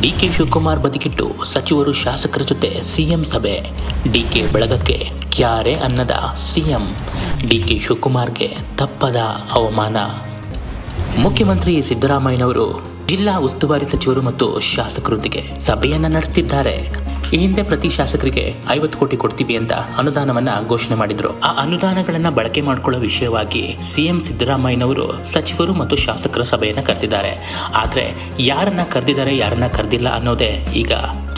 DK Shivakumar ಬದಿಗಿಟ್ಟು ಸಚಿವರು ಶಾಸಕರ ಜೊತೆ ಸಿಎಂ ಸಭೆ. ಡಿಕೆ ಬಳಗಕ್ಕೆ ಕ್ಯಾರೆ ಅನ್ನದ ಸಿಎಂ ಡಿಕೆ ಶಿವಕುಮಾರ್ಗೆ ತಪ್ಪದ ಅವಮಾನ. ಮುಖ್ಯಮಂತ್ರಿ ಸಿದ್ದರಾಮಯ್ಯನವರು ಜಿಲ್ಲಾ ಉಸ್ತುವಾರಿ ಸಚಿವರು ಮತ್ತು ಶಾಸಕರೊಂದಿಗೆ ಸಭೆಯನ್ನ ನಡೆಸುತ್ತಿದ್ದಾರೆ ಈ ಹಿಂದೆ ಪ್ರತಿ ಶಾಸಕರಿಗೆ ಐವತ್ತು ಕೋಟಿ ಕೊಡ್ತೀವಿ ಅಂತ ಅನುದಾನವನ್ನ ಘೋಷಣೆ ಮಾಡಿದ್ರು. ಆ ಅನುದಾನಗಳನ್ನ ಬಳಕೆ ಮಾಡಿಕೊಳ್ಳುವ ವಿಷಯವಾಗಿ ಸಿಎಂ ಸಿದ್ದರಾಮಯ್ಯನವರು ಸಚಿವರು ಮತ್ತು ಶಾಸಕರ ಸಭೆಯನ್ನ ಕರೆದಿದ್ದಾರೆ. ಆದ್ರೆ ಯಾರನ್ನ ಕರೆದಿದ್ದಾರೆ, ಯಾರನ್ನ ಕರೆದಿಲ್ಲ ಅನ್ನೋದೇ ಈಗ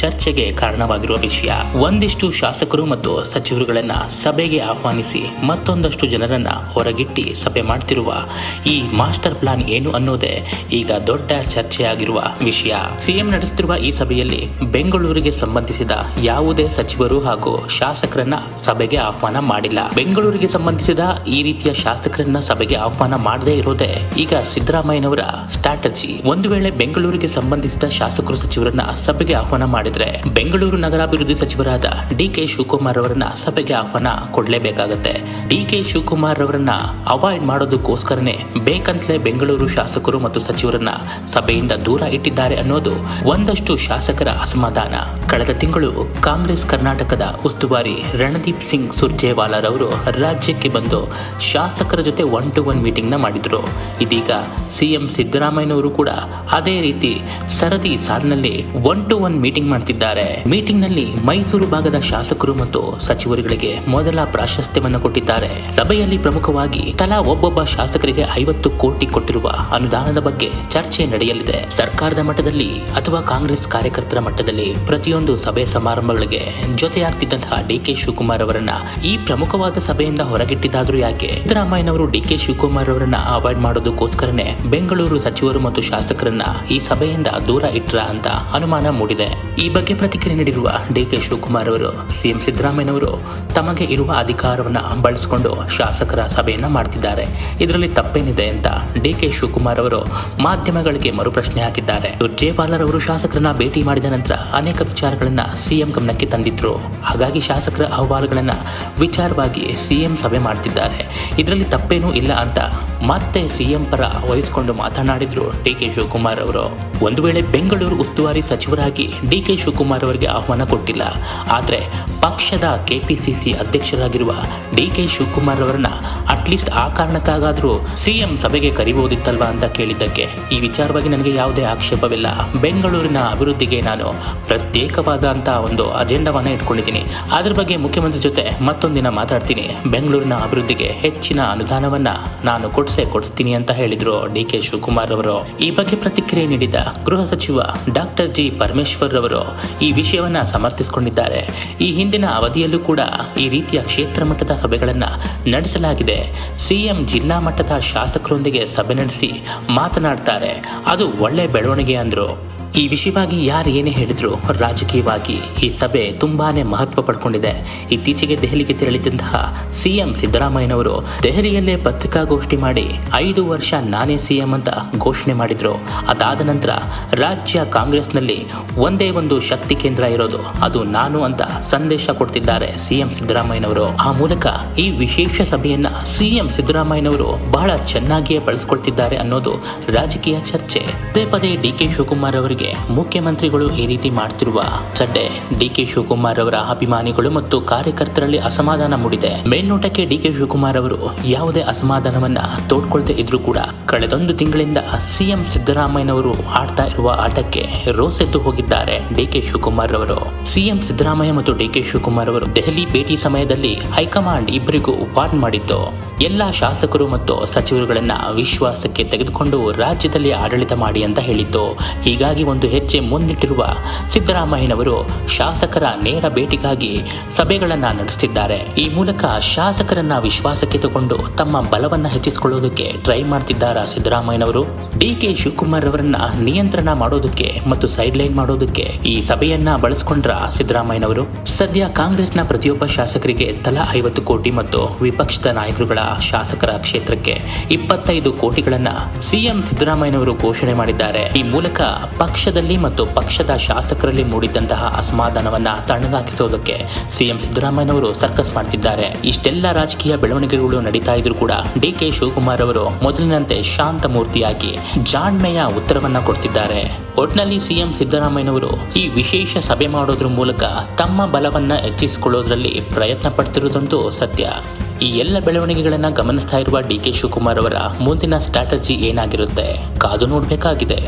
ಚರ್ಚೆಗೆ ಕಾರಣವಾಗಿರುವ ವಿಷಯ. ಒಂದಿಷ್ಟು ಶಾಸಕರು ಮತ್ತು ಸಚಿವರುಗಳನ್ನ ಸಭೆಗೆ ಆಹ್ವಾನಿಸಿ ಮತ್ತೊಂದಷ್ಟು ಜನರನ್ನ ಹೊರಗಿಟ್ಟಿ ಸಭೆ ಮಾಡ್ತಿರುವ ಈ ಮಾಸ್ಟರ್ ಪ್ಲಾನ್ ಏನು ಅನ್ನೋದೇ ಈಗ ದೊಡ್ಡ ಚರ್ಚೆಯಾಗಿರುವ ವಿಷಯ. ಸಿಎಂ ನಡೆಸುತ್ತಿರುವ ಈ ಸಭೆಯಲ್ಲಿ ಬೆಂಗಳೂರಿಗೆ ಸಂಬಂಧಿಸಿದ ಯಾವುದೇ ಸಚಿವರು ಹಾಗೂ ಶಾಸಕರನ್ನ ಸಭೆಗೆ ಆಹ್ವಾನ ಮಾಡಿಲ್ಲ. ಬೆಂಗಳೂರಿಗೆ ಸಂಬಂಧಿಸಿದ ಈ ರೀತಿಯ ಶಾಸಕರನ್ನ ಸಭೆಗೆ ಆಹ್ವಾನ ಮಾಡದೇ ಇರೋದೇ ಈಗ ಸಿದ್ದರಾಮಯ್ಯನವರ ಸ್ಟ್ರಾಟಜಿ. ಒಂದು ವೇಳೆ ಬೆಂಗಳೂರಿಗೆ ಸಂಬಂಧಿಸಿದ ಶಾಸಕರು ಸಚಿವರನ್ನ ಸಭೆಗೆ ಆಹ್ವಾನ ಮಾಡಿದ್ರೆ ಬೆಂಗಳೂರು ನಗರಾಭಿವೃದ್ಧಿ ಸಚಿವರಾದ ಡಿ ಕೆ ಶಿವಕುಮಾರ್ ಅವರನ್ನ ಸಭೆಗೆ ಆಹ್ವಾನ ಕೊಡಲೇಬೇಕಾಗತ್ತೆ. ಡಿ ಕೆ ಶಿವಕುಮಾರ್ ಅವರನ್ನ ಅವಾಯ್ಡ್ ಮಾಡೋದಕ್ಕೋಸ್ಕರನೇ ಬೇಕಂತಲೇ ಬೆಂಗಳೂರು ಶಾಸಕರು ಮತ್ತು ಸಚಿವರನ್ನ ಸಭೆಯಿಂದ ದೂರ ಇಟ್ಟಿದ್ದಾರೆ ಅನ್ನೋದು ಒಂದಷ್ಟು ಶಾಸಕರ ಅಸಮಾಧಾನ. ಕಳೆದ ತಿಂಗಳು ಕಾಂಗ್ರೆಸ್ ಕರ್ನಾಟಕದ ಉಸ್ತುವಾರಿ ರಣದೀಪ್ ಸಿಂಗ್ ಸುರ್ಜೇವಾಲಾರವರು ರಾಜ್ಯಕ್ಕೆ ಬಂದು ಶಾಸಕರ ಜೊತೆ ಒನ್ ಟು ಒನ್ ಮೀಟಿಂಗ್ನ ಮಾಡಿದ್ರು. ಇದೀಗ ಸಿಎಂ ಸಿದ್ದರಾಮಯ್ಯನವರು ಕೂಡ ಅದೇ ರೀತಿ ಸರದಿ ಸಾಲಿನಲ್ಲಿ ಒನ್ ಟು ಒನ್ ಮೀಟಿಂಗ್ ಮಾಡ್ತಿದ್ದಾರೆ ಮೀಟಿಂಗ್ನಲ್ಲಿ ಮೈಸೂರು ಭಾಗದ ಶಾಸಕರು ಮತ್ತು ಸಚಿವರುಗಳಿಗೆ ಮೊದಲ ಪ್ರಾಶಸ್ತ್ಯವನ್ನು ಕೊಟ್ಟಿದ್ದಾರೆ. ಸಭೆಯಲ್ಲಿ ಪ್ರಮುಖವಾಗಿ ತಲಾ ಒಬ್ಬೊಬ್ಬ ಶಾಸಕರಿಗೆ ಐವತ್ತು ಕೋಟಿ ಕೊಟ್ಟಿರುವ ಅನುದಾನದ ಬಗ್ಗೆ ಚರ್ಚೆ ನಡೆಯಲಿದೆ. ಸರ್ಕಾರದ ಮಟ್ಟದಲ್ಲಿ ಅಥವಾ ಕಾಂಗ್ರೆಸ್ ಕಾರ್ಯಕರ್ತರ ಮಟ್ಟದಲ್ಲಿ ಪ್ರತಿಯೊಂದು ಸಭೆ ಸಮಾರಂಭಗಳಿಗೆ ಜೊತೆಯಾಗ್ತಿದ್ದಂತಹ ಡಿ ಕೆ ಶಿವಕುಮಾರ್ ಅವರನ್ನ ಈ ಪ್ರಮುಖವಾದ ಸಭೆಯಿಂದ ಹೊರಗಿಟ್ಟಿದ್ದಾದ್ರೂ ಯಾಕೆ? ಸಿದ್ದರಾಮಯ್ಯನವರು ಡಿ ಕೆ ಶಿವಕುಮಾರ್ ಅವರನ್ನ ಅವಾಯ್ಡ್ ಮಾಡೋದಕ್ಕೋಸ್ಕರನೇ ಬೆಂಗಳೂರು ಸಚಿವರು ಮತ್ತು ಶಾಸಕರನ್ನ ಈ ಸಭೆಯಿಂದ ದೂರ ಇಟ್ಟರ ಅಂತ ಅನುಮಾನ ಮೂಡಿದೆ. ಈ ಬಗ್ಗೆ ಪ್ರತಿಕ್ರಿಯೆ ನೀಡಿರುವ ಡಿ ಕೆ ಶಿವಕುಮಾರ್ ಅವರು, ಸಿಎಂ ಸಿದ್ದರಾಮಯ್ಯನವರು ತಮಗೆ ಇರುವ ಅಧಿಕಾರವನ್ನು ಬಳಸಿಕೊಂಡು ಶಾಸಕರ ಸಭೆಯನ್ನ ಮಾಡ್ತಿದ್ದಾರೆ. ಇದರಲ್ಲಿ ತಪ್ಪೇನಿದೆ ಅಂತ ಡಿ ಕೆ ಶಿವಕುಮಾರ್ ಅವರು ಮಾಧ್ಯಮಗಳಿಗೆ ಮರುಪ್ರಶ್ನೆ ಹಾಕಿದ್ದಾರೆ. ಸುರ್ಜೇವಾಲರ್ ಅವರು ಶಾಸಕರನ್ನ ಭೇಟಿ ಮಾಡಿದ ನಂತರ ಅನೇಕ ವಿಚಾರಗಳನ್ನ ಸಿಎಂ ಗಮನಕ್ಕೆ ತಂದಿದ್ರು. ಹಾಗಾಗಿ ಶಾಸಕರ ಅಹವಾಲುಗಳನ್ನ ವಿಚಾರವಾಗಿ ಸಿಎಂ ಸಭೆ ಮಾಡ್ತಿದ್ದಾರೆ. ಇದರಲ್ಲಿ ತಪ್ಪೇನೂ ಇಲ್ಲ ಅಂತ ಮತ್ತೆ ಸಿಎಂ ಪರ ವಹಿಸಿಕೊಂಡು ಮಾತನಾಡಿದ್ರು ಡಿ ಕೆ ಶಿವಕುಮಾರ್ ಅವರು. ಒಂದು ವೇಳೆ ಬೆಂಗಳೂರು ಉಸ್ತುವಾರಿ ಸಚಿವರಾಗಿ ಡಿ ಕೆ ಶಿವಕುಮಾರ್ ಅವರಿಗೆ ಆಹ್ವಾನ ಕೊಟ್ಟಿಲ್ಲ, ಆದರೆ ಪಕ್ಷದ ಕೆಪಿಸಿಸಿ ಅಧ್ಯಕ್ಷರಾಗಿರುವ ಡಿ ಕೆ ಶಿವಕುಮಾರ್ ಅವರನ್ನ ಅಟ್ಲೀಸ್ಟ್ ಆ ಕಾರಣಕ್ಕಾಗಾದ್ರೂ ಸಿಎಂ ಸಭೆಗೆ ಕರಿಬಹುದಿತ್ತಲ್ವಾ ಅಂತ ಕೇಳಿದ್ದಕ್ಕೆ ಈ ವಿಚಾರವಾಗಿ ನನಗೆ ಯಾವುದೇ ಆಕ್ಷೇಪವಿಲ್ಲ. ಬೆಂಗಳೂರಿನ ಅಭಿವೃದ್ಧಿಗೆ ನಾನು ಪ್ರತ್ಯೇಕವಾದ ಅಂತ ಒಂದು ಅಜೆಂಡಾವನ್ನ ಇಟ್ಕೊಂಡಿದ್ದೀನಿ. ಅದ್ರ ಬಗ್ಗೆ ಮುಖ್ಯಮಂತ್ರಿ ಜೊತೆ ಮತ್ತೊಂದಿನ ಮಾತಾಡ್ತೀನಿ. ಬೆಂಗಳೂರಿನ ಅಭಿವೃದ್ಧಿಗೆ ಹೆಚ್ಚಿನ ಅನುದಾನವನ್ನ ನಾನು ಕೊಡ್ಸೇ ಕೊಡಿಸ್ತೀನಿ ಅಂತ ಹೇಳಿದ್ರು ಡಿ ಕೆ ಶಿವಕುಮಾರ್ ಅವರು. ಈ ಬಗ್ಗೆ ಪ್ರತಿಕ್ರಿಯೆ ನೀಡಿದ ಗೃಹ ಸಚಿವ ಡಾಕ್ಟರ್ ಜಿ ಪರಮೇಶ್ವರ್ ಅವರು ಈ ವಿಷಯವನ್ನ ಸಮರ್ಥಿಸಿಕೊಂಡಿದ್ದಾರೆ. ಈ ಹಿಂದಿನ ಅವಧಿಯಲ್ಲೂ ಕೂಡ ಈ ರೀತಿಯ ಕ್ಷೇತ್ರ ಮಟ್ಟದ ಸಭೆಗಳನ್ನ ನಡೆಸಲಾಗಿದೆ. ಸಿಎಂ ಜಿಲ್ಲಾ ಮಟ್ಟದ ಶಾಸಕರೊಂದಿಗೆ ಸಭೆ ನಡೆಸಿ ಮಾತನಾಡ್ತಾರೆ. ಅದು ಒಳ್ಳೆ ಬೆಳವಣಿಗೆ ಅಂದ್ರು. ಈ ವಿಷಯವಾಗಿ ಯಾರು ಏನೇ ಹೇಳಿದ್ರು ರಾಜಕೀಯವಾಗಿ ಈ ಸಭೆ ತುಂಬಾನೇ ಮಹತ್ವ ಪಡ್ಕೊಂಡಿದೆ. ಇತ್ತೀಚೆಗೆ ದೆಹಲಿಗೆ ತೆರಳಿದಂತಹ ಸಿಎಂ ಸಿದ್ದರಾಮಯ್ಯನವರು ದೆಹಲಿಯಲ್ಲೇ ಪತ್ರಿಕಾಗೋಷ್ಠಿ ಮಾಡಿ ಐದು ವರ್ಷ ನಾನೇ ಸಿಎಂ ಅಂತ ಘೋಷಣೆ ಮಾಡಿದ್ರು. ಅದಾದ ನಂತರ ರಾಜ್ಯ ಕಾಂಗ್ರೆಸ್ನಲ್ಲಿ ಒಂದೇ ಒಂದು ಶಕ್ತಿ ಕೇಂದ್ರ ಇರೋದು, ಅದು ನಾನು ಅಂತ ಸಂದೇಶ ಕೊಡ್ತಿದ್ದಾರೆ ಸಿಎಂ ಸಿದ್ದರಾಮಯ್ಯನವರು. ಆ ಮೂಲಕ ಈ ವಿಶೇಷ ಸಭೆಯನ್ನ ಸಿಎಂ ಸಿದ್ದರಾಮಯ್ಯನವರು ಬಹಳ ಚೆನ್ನಾಗಿಯೇ ಬಳಸ್ಕೊಳ್ತಿದ್ದಾರೆ ಅನ್ನೋದು ರಾಜಕೀಯ ಚರ್ಚೆ. ಪದೇ ಪದೇ ಡಿ ಕೆ ಶಿವಕುಮಾರ್ ಅವರಿಗೆ ಮುಖ್ಯಮಂತ್ರಿಗಳು ಈ ರೀತಿ ಮಾಡ್ತಿರುವ ಸಡ್ಡೆ ಡಿ ಕೆ ಶಿವಕುಮಾರ್ ಅವರ ಅಭಿಮಾನಿಗಳು ಮತ್ತು ಕಾರ್ಯಕರ್ತರಲ್ಲಿ ಅಸಮಾಧಾನ ಮೂಡಿದೆ. ಮೇಲ್ನೋಟಕ್ಕೆ ಡಿ ಕೆ ಶಿವಕುಮಾರ್ ಅವರು ಯಾವುದೇ ಅಸಮಾಧಾನವನ್ನ ತೋಡ್ಕೊಳ್ತೇ ಇದ್ರೂ ಕೂಡ ಕಳೆದೊಂದು ತಿಂಗಳಿಂದ ಸಿಎಂ ಸಿದ್ದರಾಮಯ್ಯನವರು ಆಡ್ತಾ ಇರುವ ಆಟಕ್ಕೆ ರೋಸೆದ್ದು ಹೋಗಿದ್ದಾರೆ ಡಿ ಕೆ ಶಿವಕುಮಾರ್ ಅವರು. ಸಿಎಂ ಸಿದ್ದರಾಮಯ್ಯ ಮತ್ತು ಡಿ ಕೆ ಶಿವಕುಮಾರ್ ಅವರು ದೆಹಲಿ ಭೇಟಿ ಸಮಯದಲ್ಲಿ ಹೈಕಮಾಂಡ್ ಇಬ್ಬರಿಗೂ ವಾರ್ನ್ ಮಾಡಿತ್ತು ಎಲ್ಲ ಶಾಸಕರು ಮತ್ತು ಸಚಿವರುಗಳನ್ನ ವಿಶ್ವಾಸಕ್ಕೆ ತೆಗೆದುಕೊಂಡು ರಾಜ್ಯದಲ್ಲಿ ಆಡಳಿತ ಮಾಡಿ ಅಂತ ಹೇಳಿತ್ತು. ಹೀಗಾಗಿ ಒಂದು ಹೆಜ್ಜೆ ಮುಂದಿಟ್ಟಿರುವ ಸಿದ್ದರಾಮಯ್ಯನವರು ಶಾಸಕರ ನೇರ ಭೇಟಿಗಾಗಿ ಸಭೆಗಳನ್ನ ನಡೆಸುತ್ತಿದ್ದಾರೆ ಈ ಮೂಲಕ ಶಾಸಕರನ್ನ ವಿಶ್ವಾಸಕ್ಕೆ ತಗೊಂಡು ತಮ್ಮ ಬಲವನ್ನ ಹೆಚ್ಚಿಸಿಕೊಳ್ಳೋದಕ್ಕೆ ಟ್ರೈ ಮಾಡ್ತಿದ್ದಾರ ಸಿದ್ದರಾಮಯ್ಯನವರು? ಡಿ ಕೆ ಶಿವಕುಮಾರ್ ಅವರನ್ನ ನಿಯಂತ್ರಣ ಮಾಡೋದಕ್ಕೆ ಮತ್ತು ಸೈಡ್ ಲೈನ್ ಮಾಡೋದಕ್ಕೆ ಈ ಸಭೆಯನ್ನ ಬಳಸ್ಕೊಂಡ್ರ ಸಿದ್ದರಾಮಯ್ಯನವರು? ಸದ್ಯ ಕಾಂಗ್ರೆಸ್ನ ಪ್ರತಿಯೊಬ್ಬ ಶಾಸಕರಿಗೆ ತಲಾ ಐವತ್ತು ಕೋಟಿ ಮತ್ತು ವಿಪಕ್ಷದ ನಾಯಕರುಗಳ ಶಾಸಕರ ಕ್ಷೇತ್ರಕ್ಕೆ ಇಪ್ಪತ್ತೈದು ಕೋಟಿಗಳನ್ನ ಸಿಎಂ ಸಿದ್ದರಾಮಯ್ಯನವರು ಘೋಷಣೆ ಮಾಡಿದ್ದಾರೆ. ಈ ಮೂಲಕ ಪಕ್ಷದಲ್ಲಿ ಮತ್ತು ಪಕ್ಷದ ಶಾಸಕರಲ್ಲಿ ಮೂಡಿದ್ದಂತಹ ಅಸಮಾಧಾನವನ್ನ ತಣ್ಣಗಾಕಿಸೋದಕ್ಕೆ ಸಿಎಂ ಸಿದ್ದರಾಮಯ್ಯನವರು ಸರ್ಕಸ್ ಮಾಡ್ತಿದ್ದಾರೆ. ಇಷ್ಟೆಲ್ಲ ರಾಜಕೀಯ ಬೆಳವಣಿಗೆಗಳು ನಡೀತಾ ಇದ್ರು ಕೂಡ ಡಿ ಕೆ ಶಿವಕುಮಾರ್ ಅವರು ಮೊದಲಿನಂತೆ ಶಾಂತ ಮೂರ್ತಿಯಾಗಿ ಜಾಣ್ಮೆಯ ಉತ್ತರವನ್ನ ಕೊಡ್ತಿದ್ದಾರೆ. ಒಟ್ನಲ್ಲಿ ಸಿಎಂ ಸಿದ್ದರಾಮಯ್ಯನವರು ಈ ವಿಶೇಷ ಸಭೆ ಮಾಡೋದ್ರ ಮೂಲಕ ತಮ್ಮ ಬಲವನ್ನ ಹೆಚ್ಚಿಸಿಕೊಳ್ಳೋದ್ರಲ್ಲಿ ಪ್ರಯತ್ನ ಪಡ್ತಿರೋದಂತೂ ಸತ್ಯ. ಈ ಎಲ್ಲ ಬೆಳವಣಿಗೆಗಳನ್ನ ಗಮನಿಸ್ತಾ ಇರುವ ಡಿ ಕೆ ಶಿವಕುಮಾರ್ ಅವರ ಮುಂದಿನ ಸ್ಟ್ರಾಟಜಿ ಏನಾಗಿರುತ್ತೆ ಕಾದು ನೋಡಬೇಕಾಗಿದೆ.